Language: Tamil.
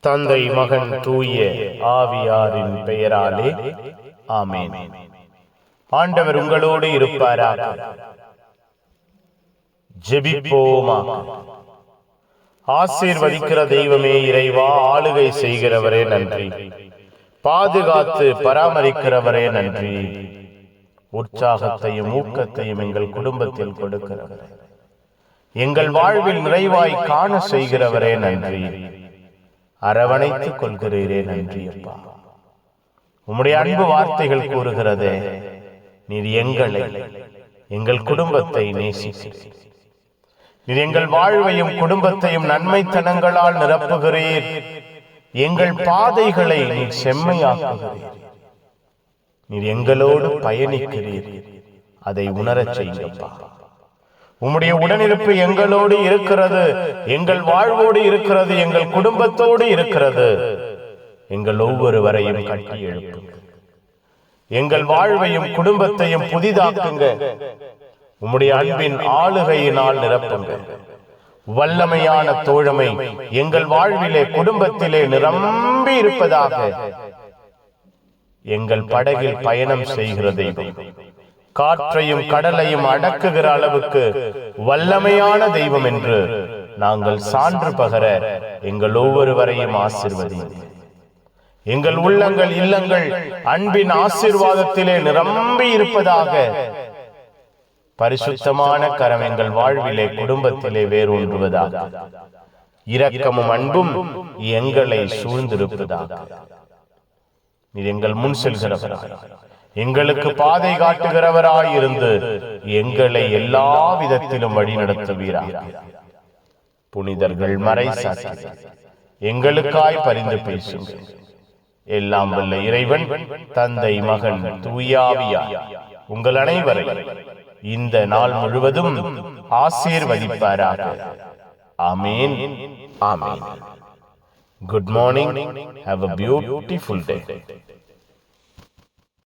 தந்தை மகன் தூய ஆவியாரின் பெயராலே. ஆமேன். ஆண்டவர் உங்களோடு இருப்பாரா ஜெபிப்போமா? ஆசீர்வதிக்கிற தெய்வமே இறைவா ஆளுகை செய்கிறவரே நன்றி. பாதுகாத்து பராமரிக்கிறவரே நன்றி. உற்சாகத்தையும் ஊக்கத்தையும் எங்கள் குடும்பத்தில் கொடுக்கிறவரே. எங்கள் வாழ்வில் நிறைவாய் காண செய்கிறவரே நன்றி. அரவணைத்துக் கொள்கிறீரே நன்றி அப்பா உம்முடைய அன்பு வார்த்தைகள் கூறுகிறதே நீர் எங்களை எங்கள் குடும்பத்தை நேசிக்கிறீர். நீர் எங்கள் வாழ்வையும் குடும்பத்தையும் நன்மைத்தனங்களால் நிரப்புகிறீர். எங்கள் பாதைகளை நீர் செம்மையாக்குகிறீர். நீர் எங்களோடு பயணிக்கிறீர். அதை உணரச் செய்யப்பா உம்முடைய உடனிருப்பு எங்களோடு இருக்கிறது. எங்கள் வாழ்வோடு இருக்கிறது. எங்கள் குடும்பத்தோடு இருக்கிறது. எங்கள் ஒவ்வொருவரையும் கட்டி எழுப்புங்க எங்கள் வாழ்வையும் குடும்பத்தையும் புதிதாக்குங்க உம்முடைய அன்பின் ஆளுகையினால் நிரப்புங்க வல்லமையான தோழமை எங்கள் வாழ்விலே குடும்பத்திலே நிரம்பி இருப்பதாக எங்கள் படகில் பயணம் செய்கிற தெய்வம். காற்றையும் கடலையும் அடக்குகிற அளவுக்கு வல்லமையான தெய்வம் என்று நாங்கள் சான்று பகர எங்கள் ஒவ்வொருவரையும் ஆசிர்வதிங்க எங்கள் உள்ளங்கள் இல்லங்கள் அன்பின் ஆசீர்வாதத்திலே நிரம்பி இருப்பதாக பரிசுத்தமான கரம் எங்கள் வாழ்விலே குடும்பத்திலே வேரூன்றுவதாக. இரக்கமும் அன்பும் எங்களை சூழ்ந்திருப்பதாக. நீர் எங்கள் முன் செல்கிறவராய் எங்களுக்கு பாதை காட்டுகிறவராய் இருந்து எங்களை எல்லா விதத்திலும் வழி நடத்துவீராக புனிதர்கள் மறை எங்களுக்காய் பரிந்து பேசுங்க எல்லாம் வல்ல இறைவன் தந்தை மகன் தூயாவியா உங்கள் அனைவரை இந்த நாள் முழுவதும் ஆசீர்வதிப்பாராக. ஆமீன். ஆமீன். Good morning have a beautiful day